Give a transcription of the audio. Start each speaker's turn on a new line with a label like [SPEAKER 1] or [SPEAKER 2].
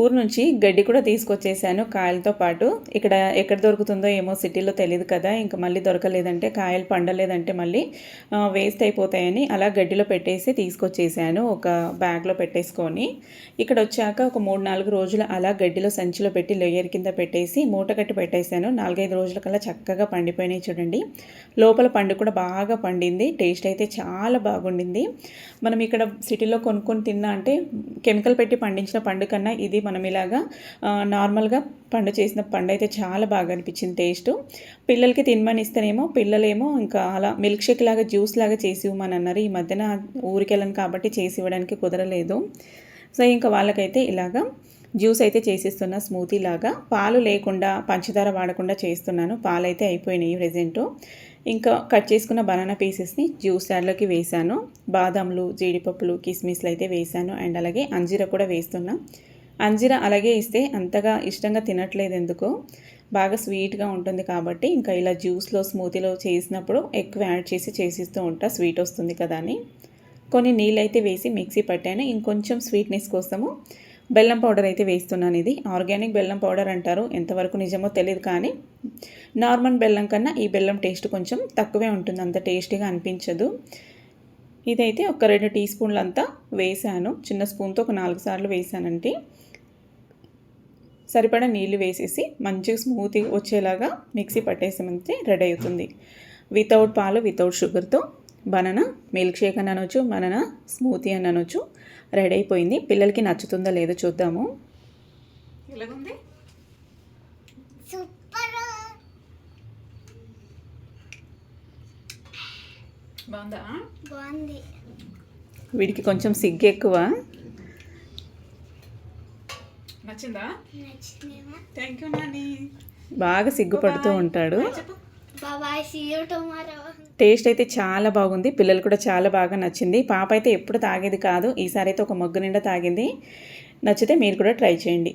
[SPEAKER 1] ఊరు నుంచి గడ్డి కూడా తీసుకొచ్చేసాను కాయలతో పాటు. ఇక్కడ ఎక్కడ దొరుకుతుందో ఏమో సిటీలో తెలియదు కదా ఇంకా మళ్ళీ దొరకలేదంటే కాయలు పండలేదంటే మళ్ళీ వేస్ట్ అయిపోతాయని అలా గడ్డిలో పెట్టేసి తీసుకొచ్చేసాను ఒక బ్యాగ్లో పెట్టేసుకొని. ఇక్కడ వచ్చాక ఒక మూడు నాలుగు రోజులు అలా గడ్డిలో సంచిలో పెట్టి లేయర్ కింద పెట్టేసి మూట కట్టి పెట్టేశాను నాలుగైదు రోజుల కల్లా చక్కగా పండిపోయినాయి చూడండి. లోపల పండు కూడా బాగా పండింది టేస్ట్ అయితే చాలా బాగుండింది. మనం ఇక్కడ సిటీలో కొనుక్కొని తిన్నా అంటే కెమికల్ పెట్టి పండించిన పండు కన్నా ఇది మనం ఇలాగా నార్మల్గా పండు చేసిన పండు అయితే చాలా బాగా అనిపించింది టేస్ట్. పిల్లలకి తినమని ఇస్తేనేమో పిల్లలేమో ఇంకా అలా మిల్క్ షేక్ లాగా జ్యూస్ లాగా చేసి ఇవ్వమని అన్నారు. ఈ మధ్యన ఊరికెళ్ళను కాబట్టి చేసి ఇవ్వడానికి కుదరలేదు. సో ఇంకా వాళ్ళకైతే ఇలాగా జ్యూస్ అయితే చేసిస్తున్నా స్మూతీ లాగా. పాలు లేకుండా పంచదార వాడకుండా చేస్తున్నాను. పాలు అయితే అయిపోయినాయి ప్రజెంటు. ఇంకా కట్ చేసుకున్న బనానా పీసెస్ని జ్యూస్ దాంట్లోకి వేసాను బాదంలు జీడిపప్పులు కిస్మిస్లు అయితే వేసాను అండ్ అలాగే అంజీర కూడా వేస్తున్నా. అంజీర అలాగే ఇస్తే అంతగా ఇష్టంగా తినట్లేదు ఎందుకో. బాగా స్వీట్గా ఉంటుంది కాబట్టి ఇంకా ఇలా జ్యూస్లో స్మూతీలో చేసినప్పుడు ఎక్కువ యాడ్ చేసి చేసిస్తూ ఉంటా. స్వీట్ వస్తుంది కదా అని. కొన్ని నీళ్ళు అయితే వేసి మిక్సీ పట్టాను. ఇంకొంచెం స్వీట్నెస్ కోసము బెల్లం పౌడర్ అయితే వేస్తున్నాను ఇది. ఆర్గానిక్ బెల్లం పౌడర్ అంటారు. ఎంతవరకు నిజమో తెలియదు కానీ నార్మల్ బెల్లం కన్నా ఈ బెల్లం టేస్ట్ కొంచెం తక్కువే ఉంటుంది. అంత టేస్టీగా అనిపించదు. ఇదైతే ఒక రెండు టీ స్పూన్లు అంతా వేసాను చిన్న స్పూన్తో ఒక నాలుగు సార్లు వేసానంటే సరిపడా నీళ్ళు వేసేసి మంచిగా స్మూత్ వచ్చేలాగా మిక్సీ పట్టేసామంటే రెడీ అవుతుంది. వితౌట్ పాలు వితౌట్ షుగర్తో బనానా మిల్క్ షేక్ అని అనొచ్చు బనానా స్మూతీ అని అనొచ్చు రెడీ అయిపోయింది. పిల్లలకి నచ్చుతుందో లేదో చూద్దాము. ఎలాగుంది బాగుందా?
[SPEAKER 2] బాగుంది.
[SPEAKER 1] వీడికి కొంచెం సిగ్గు ఎక్కువ.
[SPEAKER 3] నచ్చిందా? Thank you Nani.
[SPEAKER 1] బాగా సిగ్గుపడుతూ ఉంటాడు.
[SPEAKER 3] చెప్పు.
[SPEAKER 2] బాబాయ్ సీ యూ టుమారో
[SPEAKER 1] టేస్ట్ అయితే చాలా బాగుంది. పిల్లలు కూడా చాలా బాగా నచ్చింది. పాప అయితే ఎప్పుడు తాగేది కాదు. ఈసారి అయితే ఒక మగ్గు నిండా తాగింది. నచ్చితే మీరు కూడా ట్రై చేయండి.